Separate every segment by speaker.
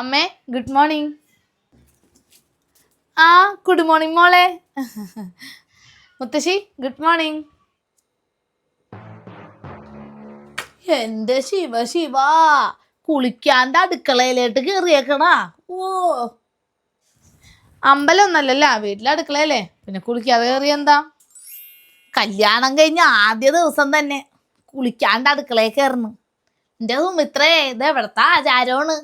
Speaker 1: അമ്മേ good morning ആ good morning മോളെ. മുത്തശ്ശി ഗുഡ് മോർണിംഗ് എന്റെ ശിവ ശിവ. കുളിക്കാണ്ട് അടുക്കളയിലോട്ട് കയറിയേക്കണാ ഓ. അമ്പലമൊന്നല്ലല്ല വീട്ടിലെ അടുക്കളയല്ലേ? പിന്നെ കുളിക്കാതെ കയറി എന്താ കല്യാണം കഴിഞ്ഞ ആദ്യ ദിവസം തന്നെ കുളിക്കാണ്ട് അടുക്കളയിൽ കയറുന്നു എന്റെ സുമിത്രേ ഇത് എവിടത്തെ ആചാരമാണ്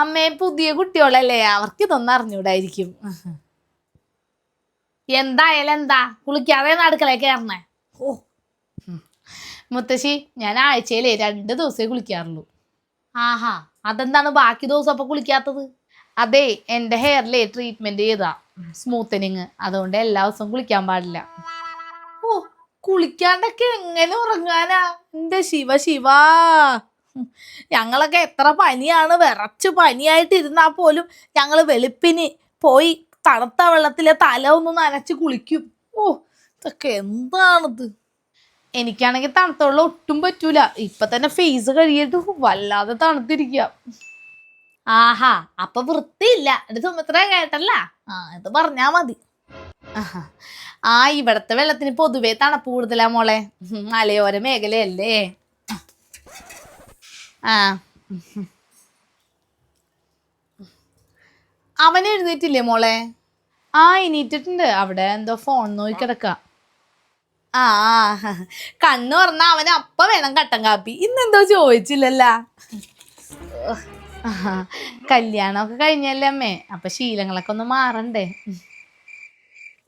Speaker 1: അമ്മേ പുതിയ കുട്ടികളല്ലേ? അവർക്ക് ഇതൊന്നും അറിഞ്ഞൂടായിരിക്കും. എന്തായാലും എന്താ? കുളിക്കാതെ നടക്കലേ കയറണേ ഓ. മുത്തശ്ശി ഞാൻ ആഴ്ചയിലേ രണ്ട് ദിവസമേ കുളിക്കാറുള്ളൂ. ആഹാ അതെന്താണ് ബാക്കി ദിവസം അപ്പൊ കുളിക്കാത്തത്? അതെ എന്റെ ഹെയറിലെ ട്രീറ്റ്മെന്റ് ചെയ്താ. സ്മൂത്തനിങ് അതുകൊണ്ട് എല്ലാ ദിവസവും കുളിക്കാൻ പാടില്ല. കുളിക്കാണ്ടൊക്കെ എങ്ങനെ ഉറങ്ങാനാ? എന്റെ ശിവ ശിവ. ഞങ്ങളൊക്കെ എത്ര പനിയാണ്. വിറച്ച് പനിയായിട്ട് ഇരുന്നാ പോലും ഞങ്ങൾ വെളുപ്പിന് പോയി തണുത്ത വെള്ളത്തിലെ തല ഒന്ന് നനച്ച് കുളിക്കും. ഓ ഇതൊക്കെ എന്താണിത്? എനിക്കാണെങ്കിൽ തണുത്ത വെള്ളം ഒട്ടും പറ്റൂല. ഇപ്പൊ തന്നെ ഫേസ് കഴിയിട്ട് വല്ലാതെ തണുത്തിരിക്ക. ആഹാ അപ്പൊ വൃത്തിയില്ല. എന്റെ സുമിത്ര കേട്ടല്ല ആ ഇത് പറഞ്ഞാ മതി. ആ ഇവിടത്തെ വെള്ളത്തിന് പൊതുവേ തണുപ്പ് കൂടുതലാ മോളെ. മലയോര മേഖലയല്ലേ. ആ. അവൻ എഴുന്നേറ്റില്ലേ മോളെ? ആ എണീറ്റിട്ടുണ്ട്. അവിടെ എന്തോ ഫോൺ നോക്കി കിടക്ക. ആ കണ്ണു പറഞ്ഞ അവന് അപ്പ വേണം കട്ടൻ കാപ്പി. ഇന്നെന്തോ ചോദിച്ചില്ലല്ല. കല്യാണമൊക്കെ കഴിഞ്ഞല്ലേ അമ്മേ? അപ്പൊ ശീലങ്ങളൊക്കെ ഒന്ന് മാറണ്ടേ?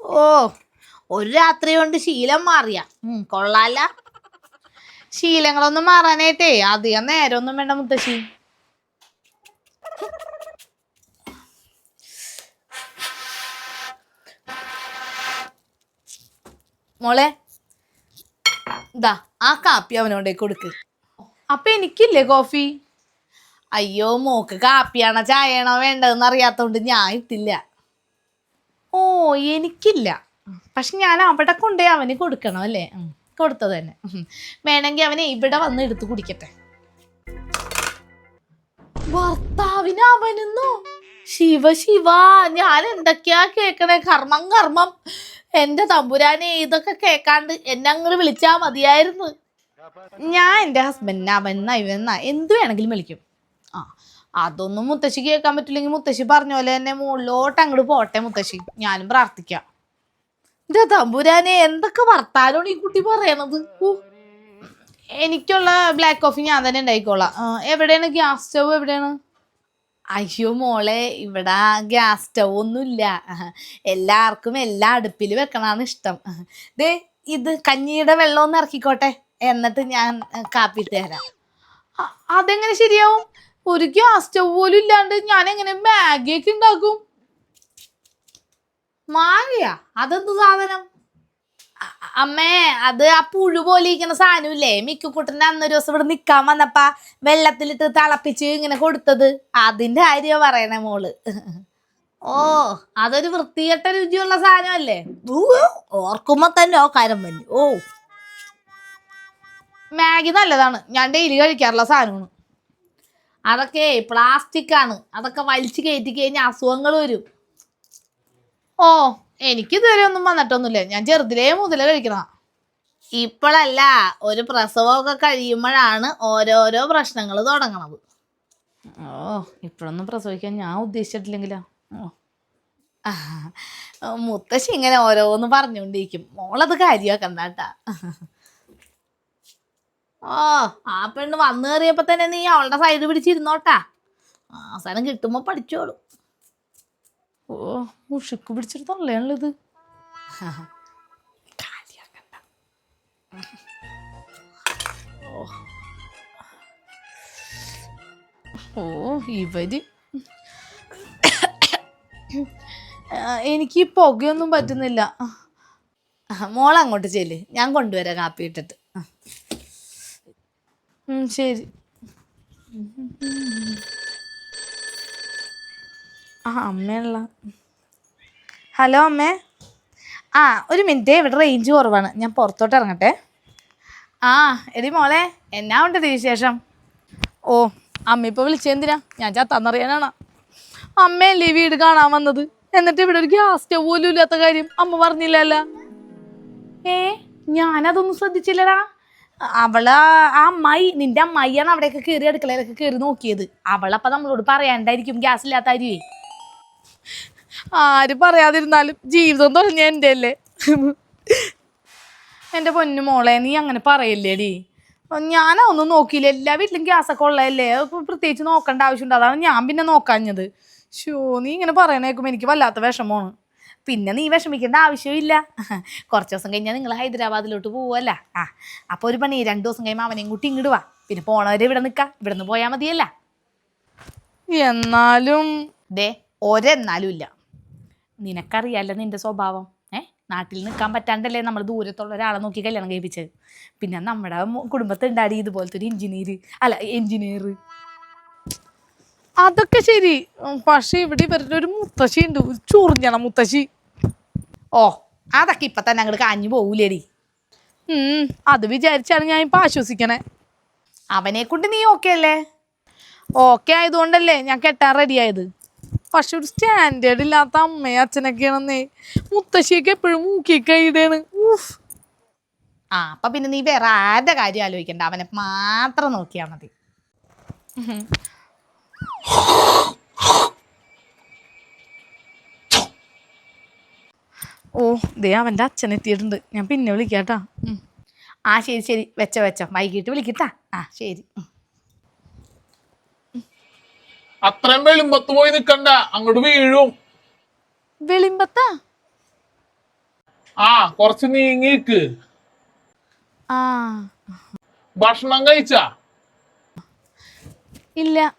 Speaker 1: ഓ ഒരു രാത്രി കൊണ്ട് ശീലം മാറിയ. കൊള്ളാല ശീലങ്ങളൊന്നും മാറാനായിട്ടേ അധികം നേരമൊന്നും വേണ്ട മുത്തശ്ശി. മോളെ ഇതാ ആ കാപ്പി അവനോടെ കൊടുക്ക്. അപ്പൊ എനിക്കില്ലേ കോഫി? അയ്യോ മോക്ക് കാപ്പിയാണോ ചായയാണോ വേണ്ടതെന്ന് അറിയാത്തോണ്ട് ഞാൻ ഇട്ടില്ല. ഓ എനിക്കില്ല. പക്ഷെ ഞാൻ അവിടെ കൊണ്ടേ അവന് കൊടുക്കണം അല്ലേ? കൊടുത്തത് തന്നെ. വേണമെങ്കിൽ അവനെ ഇവിടെ വന്ന് എടുത്തു കുടിക്കട്ടെ. ഭർത്താവിന് അവനെന്നോ. ശിവ ശിവ ഞാൻ എന്തൊക്കെയാ കേക്കണേ? കർമ്മം കർമ്മം. എന്റെ തമ്പുരാനെ ഇതൊക്കെ കേക്കാണ്ട് എന്നെ അങ്ങോട്ട് വിളിച്ചാ മതിയായിരുന്നു. ഞാൻ എന്റെ ഹസ്ബൻഡിനെ അവൻ ഇവന്ന എന്ത് വേണമെങ്കിലും വിളിക്കും. ആ അതൊന്നും മുത്തശ്ശി കേൾക്കാൻ പറ്റില്ലെങ്കിൽ മുത്തശ്ശി പറഞ്ഞ പോലെ തന്നെ മുകളിലോട്ട് അങ്ങോട്ട് പോട്ടെ മുത്തശ്ശി. ഞാനും പ്രാർത്ഥിക്കാം. എന്റെ തമ്പുരാനെ എന്തൊക്കെ വർത്താനമാണ് ഈ കുട്ടി പറയണത്? എനിക്കുള്ള ബ്ലാക്ക് കോഫി ഞാൻ തന്നെ ഉണ്ടായിക്കോളാം എവിടെയാണ് ഗ്യാസ് സ്റ്റവ് എവിടെയാണ്? അയ്യോ മോളെ ഇവിടെ ഗ്യാസ് സ്റ്റവ് ഒന്നുമില്ല. എല്ലാവർക്കും എല്ലാ അടുപ്പിൽ വെക്കണാണ് ഇഷ്ടം. ദേ ഇത് കഞ്ഞിയുടെ വെള്ളം ഒന്ന് ഇറക്കിക്കോട്ടെ. എന്നിട്ട് ഞാൻ കാപ്പി തരാം. അതെങ്ങനെ ശരിയാവും? ഒരു ഗ്യാസ് സ്റ്റവ് പോലും ഇല്ലാണ്ട് ഞാൻ എങ്ങനെ മാഗിയൊക്കെ ഉണ്ടാക്കും? മാഗിയാ അതെന്ത് സാധനം? അമ്മേ അത് ആ പുഴു പോലെ ഇരിക്കുന്ന സാധനമില്ലേ? മിക്കുക്കുട്ടന്റെ അന്നൊരു ദിവസം ഇവിടെ നിക്കാൻ വന്നപ്പ വെള്ളത്തിലിട്ട് തിളപ്പിച്ച് ഇങ്ങനെ കൊടുത്തത്. അതിന്റെ കാര്യ പറയണേ മോൾ. ഓ അതൊരു വൃത്തികെട്ട രുചിയുള്ള സാധനമല്ലേ? ഓർക്കുമ്പോ തന്നെ ഓ കാര്യം വന്നു ഓ. മാഗി നല്ലതാണ്. ഞാൻ ഡെയിലി കഴിക്കാറുള്ള സാധനമാണ്. അതൊക്കെ പ്ലാസ്റ്റിക് ആണ് അതൊക്കെ വലിച്ചു കയറ്റി കഴിഞ്ഞാൽ അസുഖങ്ങൾ വരും. ഓ എനിക്ക് ഇതുവരെ ഒന്നും വന്നിട്ടൊന്നുമില്ല. ഞാൻ ചെറുതിലേ മുതലേ കഴിക്കണം ഇപ്പോഴല്ല ഒരു പ്രസവമൊക്കെ കഴിയുമ്പോഴാണ് ഓരോരോ പ്രശ്നങ്ങൾ തുടങ്ങണത്. ഓ ഇപ്പോഴൊന്നും പ്രസവിക്കാൻ ഞാൻ ഉദ്ദേശിച്ചിട്ടില്ലെങ്കിലോ. ഓ. മുത്തശ്ശി ഇങ്ങനെ ഓരോന്ന് പറഞ്ഞുകൊണ്ടിരിക്കും. മോളത് കാര്യമാക്കണ്ട കേട്ടാ. ഓ ആ പെണ്ണ് വന്നു കയറിയപ്പോ തന്നെ നീ അവളുടെ സൈഡ് പിടിച്ചിരുന്നോട്ടാ. അവസാനം കിട്ടുമ്പോ പഠിച്ചോളൂ. ഓ ഉഷക്ക് പിടിച്ചിട്ട്. ഓ. ഇവർ. എനിക്ക് പുകയൊന്നും പറ്റുന്നില്ല. മോൾ അങ്ങോട്ട് ചെല്ല്. ഞാൻ കൊണ്ടുവരാം കാപ്പി ഇട്ടിട്ട്. ശരി. ആ അമ്മയുള്ള. ഹലോ അമ്മേ. ആ ഒരു മിനിറ്റ് ഇവിടെ റേഞ്ച് കുറവാണ്. ഞാൻ പുറത്തോട്ട് ഇറങ്ങട്ടെ. ആ എടി മോളെ എന്നാ ഉണ്ട് വിശേഷം? ഓ അമ്മ ഇപ്പൊ വിളിച്ചെന്തിനാ ഞാൻ ചത്താന്നറിയാനാണ്. അമ്മയല്ലേ വീട് കാണാൻ വന്നത്? എന്നിട്ട് ഇവിടെ ഒരു ഗ്യാസ് സ്റ്റവ് പോലും ഇല്ലാത്ത കാര്യം അമ്മ പറഞ്ഞില്ലല്ല. ഏ ഞാനതൊന്നും ശ്രദ്ധിച്ചില്ലടാ. അവൾ ആ അമ്മായി നിന്റെ അമ്മായിയാണ് അവിടെയൊക്കെ കയറി അടുക്കളയിലൊക്കെ കയറി നോക്കിയത്. അവളപ്പ നമ്മളോട് പറയാണ്ടായിരിക്കും ഗ്യാസ് ഇല്ലാത്ത കാര്യമേ ആര് പറയാതിരുന്നാലും ജീവിതം തുടങ്ങിയ എന്റെ അല്ലേ എന്റെ പൊന്നു മോളെ നീ അങ്ങനെ പറയല്ലേടി? ഞാനൊന്നും നോക്കിയില്ല. എല്ലാ വീട്ടിലും ഗ്യാസൊക്കെ ഉള്ളതല്ലേ? പ്രത്യേകിച്ച് നോക്കേണ്ട ആവശ്യമുണ്ട്. അതാണ് ഞാൻ പിന്നെ നോക്കാഞ്ഞത്. ഷോ നീ ഇങ്ങനെ പറയണേക്കുമ്പോൾ എനിക്ക് വല്ലാത്ത വിഷമമാണ്. പിന്നെ നീ വിഷമിക്കേണ്ട ആവശ്യമില്ല. കുറച്ച് ദിവസം കഴിഞ്ഞാൽ നിങ്ങൾ ഹൈദരാബാദിലോട്ട് പോവല്ല? ആ അപ്പോൾ ഒരു പണി രണ്ട് ദിവസം കഴിയുമ്പോൾ അവനെയും കൂട്ടി ഇങ്ങോട്ട് വാ. പിന്നെ പോണവരെ ഇവിടെ നിൽക്കാം. ഇവിടെ നിന്ന് പോയാൽ മതിയല്ല? എന്നാലും ദേ ഒരെന്നാലും ഇല്ല. നിനക്കറിയാലോ നിന്റെ സ്വഭാവം? ഏ നാട്ടിൽ നിൽക്കാൻ പറ്റാണ്ടല്ലേ നമ്മൾ ദൂരത്തുള്ള ഒരാളെ നോക്കി കല്യാണം കഴിപ്പിച്ചത്? പിന്നെ നമ്മുടെ കുടുംബത്തിൽ കുടുംബത്തുണ്ടാടി ഇതുപോലത്തെ ഒരു എഞ്ചിനീയർ അല്ല എഞ്ചിനീയർ അതൊക്കെ ശരി. പക്ഷെ ഇവിടെ ഇവരുടെ ഒരു മുത്തശ്ശി ഉണ്ട്. ഒരു മുത്തശ്ശി. ഓ അതൊക്കെ ഇപ്പൊ തന്നെ അങ്ങോട്ട് കാഞ്ഞു പോവൂലേടി. ഉം, അത് വിചാരിച്ചാണ് ഞാൻ ഇപ്പൊ ആശ്വസിക്കണേ. അവനെ കൊണ്ട് നീ ഓക്കെ അല്ലേ? ഓക്കെ ആയതുകൊണ്ടല്ലേ ഞാൻ കെട്ടാൻ റെഡി ആയത്. പക്ഷെ ഒരു സ്റ്റാൻഡേർഡ് ഇല്ലാത്ത അമ്മയും അച്ഛനൊക്കെയാണെന്നേ. മുത്തശ്ശിയൊക്കെ എപ്പോഴും മൂക്കി കൈയിടാണ് ഊഫ് ആ അപ്പൊ പിന്നെ നീ വേറെ ആരുടെ കാര്യം ആലോചിക്കണ്ട? അവനെ മാത്രം നോക്കിയാ മതി. ഓ ദേ അവന്റെ അച്ഛൻ എത്തിയിട്ടുണ്ട്. ഞാൻ പിന്നെ വിളിക്കാട്ടാ. ആ ശരി ശരി. വെച്ച വെച്ചോ. വൈകിട്ട് വിളിക്കട്ടാ. ആ ശരി.
Speaker 2: അത്രയും വെളിമ്പത്ത് പോയി നിക്കണ്ട. അങ്ങോട്ട് വീഴും.
Speaker 1: വെളിമ്പത്താ?
Speaker 2: ആ കൊറച്ച് നീങ്ങിക്ക്.
Speaker 1: ആ.
Speaker 2: ഭക്ഷണം കഴിച്ചാ?
Speaker 1: ഇല്ല.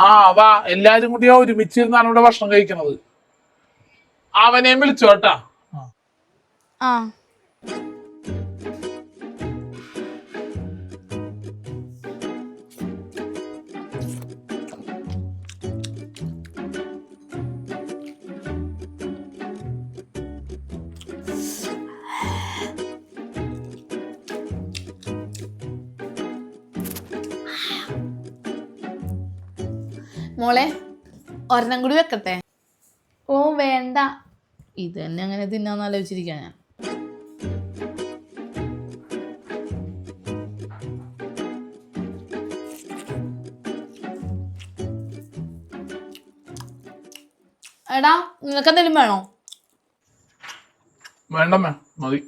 Speaker 2: ആ വാ എല്ലാരും കൂടി ഒരുമിച്ചിരുന്നാണ് ഇവിടെ ഭക്ഷണം കഴിക്കണത്. അവനെയും വിളിച്ചോട്ടാ.
Speaker 1: ആ. മോളെ ഒരെണ്ണം കൂടി വെക്കട്ടെ? ഓ വേണ്ട. ഇത് തന്നെ അങ്ങനെ തിന്നാന്ന് ആലോചിച്ചിരിക്കാൻ ഞാൻ. എടാ നിനക്ക് എന്തെങ്കിലും വേണോ?
Speaker 2: വേണ്ട മതി.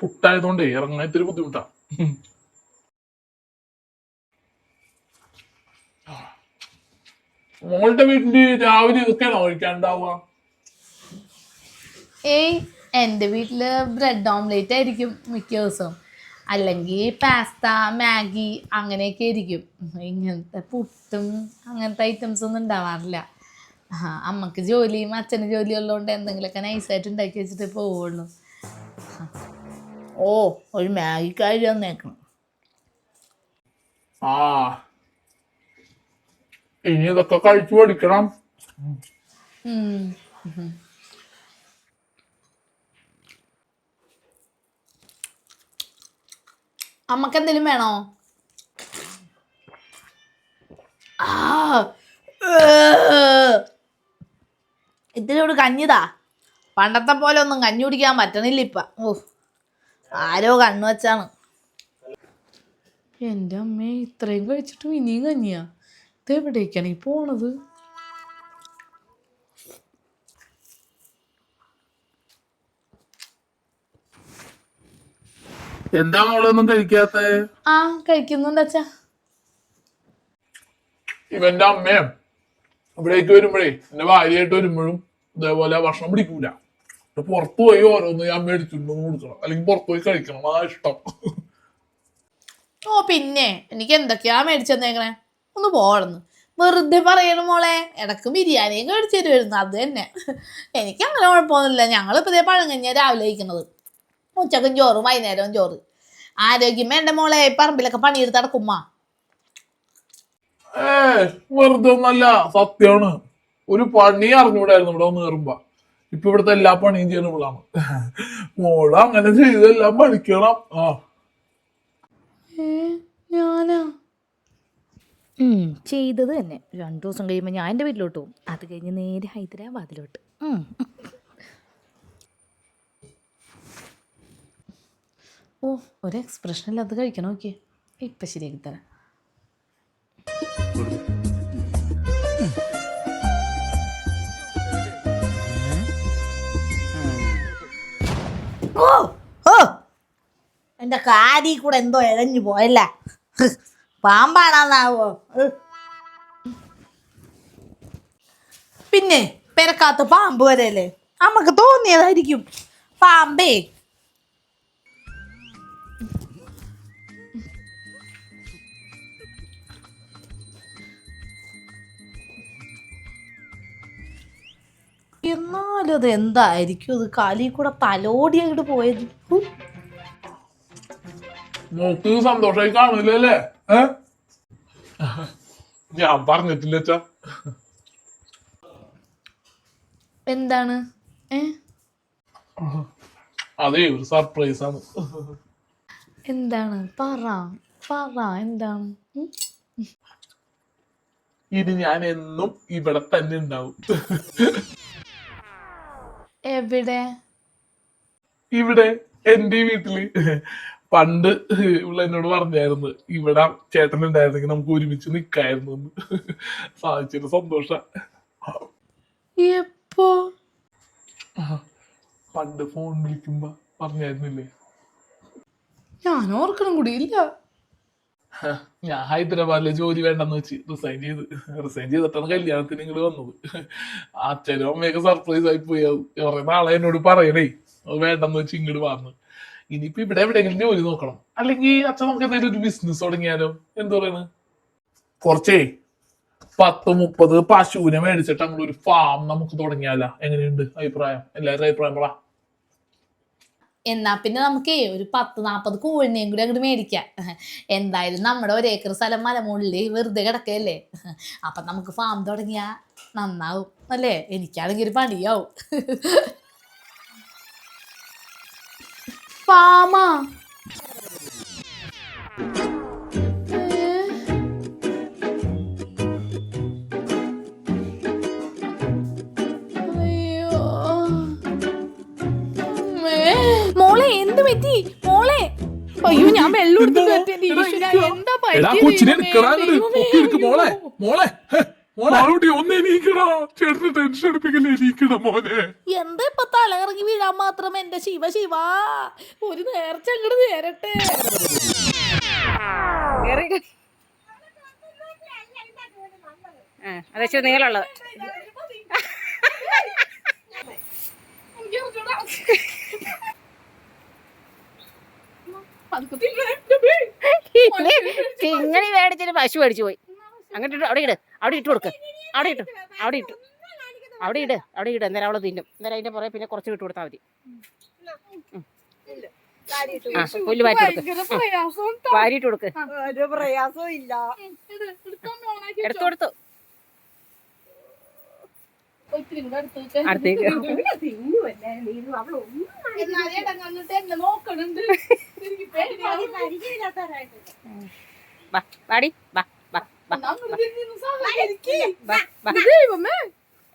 Speaker 2: പുട്ടായതുകൊണ്ട് ഇറങ്ങാൻ ഇത്തിരി ബുദ്ധിമുട്ടാ. മോളുടെ വീട്ടിൽ രാവിലെ ഇതൊക്കെയാണോ കഴിക്കാണ്ടാവുക
Speaker 1: ഏയ് എന്റെ വീട്ടിൽ ബ്രെഡ് ഓംലേറ്റ് ആയിരിക്കും മിക്ക ദിവസവും. അല്ലെങ്കിൽ പാസ്ത മാഗി അങ്ങനെയൊക്കെ ആയിരിക്കും. ഇങ്ങനത്തെ പുട്ടും അങ്ങനത്തെ ഐറ്റംസ് ഒന്നും ഉണ്ടാവാറില്ല. ആ അമ്മയ്ക്ക് ജോലിയും അച്ഛന് ജോലി ഉള്ളതുകൊണ്ട് എന്തെങ്കിലുമൊക്കെ നൈസായിട്ട് ഉണ്ടാക്കി വെച്ചിട്ട് പോവുള്ളൂ. ഓ ഒരു മാഗിക്കാരി വന്നേക്കണം
Speaker 2: ആ ഇനി ഇതൊക്കെ കഴിച്ചു പഠിക്കണം.
Speaker 1: അമ്മയ്ക്ക് എന്തെങ്കിലും വേണോ? ആ ഇതിനോട് കഞ്ഞിതാ. പണ്ടത്തെ പോലെ ഒന്നും കഞ്ഞി കുടിക്കാൻ പറ്റണില്ല ഇപ്പൊ. ഓ ആരോ കണ്ണു വച്ചാണ്. എന്റെ അമ്മേ ഇത്രയും കഴിച്ചിട്ടും ഇനിയും കഞ്ഞിയാ? ഇത് എവിടേക്കാണ് ഈ പോണത്?
Speaker 2: എന്താ മോളൊന്നും കഴിക്കാത്ത?
Speaker 1: ആ കഴിക്കുന്നുണ്ട് അച്ഛാ
Speaker 2: ഇവന്റെ അമ്മയും ഇവിടേക്ക് വരുമ്പോഴേ എന്റെ ഭാര്യയായിട്ട് വരുമ്പോഴും ഇതേപോലെ ഭക്ഷണം പിടിക്കൂല. പുറത്തു പോയി ഓരോന്ന് ഞാൻ മേടിച്ചിട്ടുണ്ടെന്ന് കൊടുക്കണം. അല്ലെങ്കിൽ പുറത്തു പോയി കഴിക്കണം. ആ ഇഷ്ടം.
Speaker 1: ഓ പിന്നെ. എനിക്ക് എന്തൊക്കെയാ മേടിച്ചു തന്നേക്കണേ? ഒന്ന് പോകണമെന്ന് വെറുതെ പറയണം മോളെ ഇടയ്ക്ക് ബിരിയാണിയും മേടിച്ചു തരുമായിരുന്നു അത് തന്നെ. എനിക്ക് അങ്ങനെ കുഴപ്പമൊന്നുമില്ല. ഞങ്ങളിപ്പോൾ ഇതേ പഴങ്കഞ്ഞ രാവിലെ കഴിക്കുന്നത്. ഉച്ചക്കും ചോറും വൈകുന്നേരവും ചോറ്. ആരോഗ്യം വേണ്ട മോളെ ഈ പറമ്പിലൊക്കെ പണിയെടുത്ത് നടക്കുമ്മ.
Speaker 2: ഏ വെറുതെ ഒന്നല്ല സത്യമാണ് ഒരു പണി അറിഞ്ഞൂടായിരുന്നു ഇവിടെ ഒന്ന് കയറുമ്പോ. ഇപ്പൊ ഇവിടുത്തെ എല്ലാ പണിയും ചെയ്യണ ഇവളാണ്. മോൾ അങ്ങനെ ചെയ്തെല്ലാം പഠിക്കണം ആ.
Speaker 1: ഞാനാ? ചെയ്തത് തന്നെ. രണ്ടു ദിവസം കഴിയുമ്പോൾ ഞാൻ എന്റെ വീട്ടിലോട്ട് പോകും. അത് കഴിഞ്ഞ് നേരെ ഹൈദരാബാദിലോട്ട് ഓ ഒരു എക്സ്പ്രഷൻ അല്ല അത് കഴിക്കണം ഓക്കെ ഇപ്പം ശരിയാക്കി തരാം.
Speaker 3: ഓ ഓ. എന്റെ കാരി കൂടെ എന്തോ ഇഴഞ്ഞു പോയല്ല? പാമ്പാണെന്നാവോ. പിന്നെ പെരക്കാത്ത പാമ്പ് വരെയല്ലേ നമുക്ക് തോന്നിയതായിരിക്കും. പാമ്പേ. എന്നാലും അത് എന്തായിരിക്കും? അത് കാലി കൂടെ തലോടി അങ്ങോട്ട് പോയത്.
Speaker 2: സന്തോഷമായി കാണില്ലല്ലേ ഞാൻ പറഞ്ഞിട്ടില്ല
Speaker 1: എന്താണ്?
Speaker 2: അതേ ഒരു സർപ്രൈസ് ആണ്
Speaker 1: എന്താണ്? പറ. പറ. എന്താണ്?
Speaker 2: ഇനി ഞാൻ എന്നും ഇവിടെ തന്നെ ഉണ്ടാവും.
Speaker 1: എവിടെ?
Speaker 2: ഇവിടെ എന്റെ വീട്ടിൽ. പണ്ട് ഇവൾ എന്നോട് പറഞ്ഞായിരുന്നു ഇവിടെ ചേട്ടൻ ഉണ്ടായിരുന്നെങ്കിൽ നമുക്ക് ഒരുമിച്ച് നിക്കായിരുന്നു എന്ന്. സാധിച്ചൊരു സന്തോഷ.
Speaker 1: എപ്പോ?
Speaker 2: പണ്ട് ഫോൺ വിളിക്കുമ്പോ പറഞ്ഞായിരുന്നില്ലേ?
Speaker 1: ഞാൻ ഓർക്കണം കൂടി ഇല്ല.
Speaker 2: ഞാൻ ഹൈദരാബാദിലെ ജോലി വേണ്ടെന്ന് വെച്ച് റിസൈൻ ചെയ്ത് റിസൈൻ ചെയ്തിട്ടാണ് കല്യാണത്തിന് ഇങ്ങോട്ട് വന്നത്. അച്ഛനും അമ്മയൊക്കെ സർപ്രൈസ് ആയി പോയി. കുറെ നാളെ എന്നോട് പറയണേ അത് വേണ്ടെന്ന് വെച്ച് ഇങ്ങോട്ട് വന്നു ഇനിയിപ്പോ ഇവിടെ എവിടെയെങ്കിലും ജോലി നോക്കണം. അല്ലെങ്കിൽ അച്ഛൻ നമുക്ക് എന്തെങ്കിലും ഒരു ബിസിനസ് തുടങ്ങിയാലോ? എന്ത് പറയുന്നത് കുറച്ചേ പത്ത് മുപ്പത് പശുവിനെ മേടിച്ചിട്ട് നമ്മൾ ഒരു ഫാം നമുക്ക് തുടങ്ങിയാല? എങ്ങനെയുണ്ട് അഭിപ്രായം? എല്ലാവരുടെ അഭിപ്രായം പറ.
Speaker 1: എന്നാ പിന്നെ നമുക്ക് ഒരു പത്ത് നാൽപ്പത് കോഴിനെയും കൂടി അങ്ങോട്ട് മേടിക്കാം. എന്തായാലും നമ്മുടെ ഒരേക്കർ സ്ഥലം മലമുള്ളിൽ വെറുതെ കിടക്കല്ലേ അപ്പൊ നമുക്ക് ഫാം തുടങ്ങിയാ നന്നാവും. അല്ലേ? എനിക്കാണെങ്കിൽ ഒരു പണിയാവും. ഫാമാ. മോളെ എന്ത് പറ്റി? മോളെ. അയ്യോ ഞാൻ വെള്ളം എടുത്തിട്ട് എന്താ
Speaker 2: എടുക്ക് മോളെ. മോളെ
Speaker 3: എന്താ ഇപ്പൊ തലകറങ്ങി വീഴാൻ മാത്രം എന്റെ ശിവ ശിവ? ഒരു നേർച്ച അങ്ങോട്ട് നേരട്ടെ.
Speaker 4: അതെ നീളമുള്ളത്. ഇങ്ങനെ മേടിച്ചിട്ട് പശു മേടിച്ചു പോയി. അങ്ങോട്ട് അവിടെ ഇട്. അവിടെ ഇട്ട് കൊടുക്ക്. അവിടെ ഇട്ടു. അവിടെ ഇട്ടു. അവിടെ ഇട്. അവിടെ ഇട്. അന്നേരം അവളെ തിന്നും. അന്നേരം അതിന്റെ പുറകെ പിന്നെ കുറച്ച് ഇട്ട് കൊടുത്താൽ മതി. ആ പുല്ല് വാരി കൊടുക്ക്. വാരിയിട്ട് കൊടുക്ക്. എടുത്തു കൊടുത്തു. അടുത്തേക്ക്. വാടി. വാ.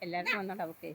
Speaker 4: എല്ലാവർക്കും വന്നോണ്ട് അവക്കേ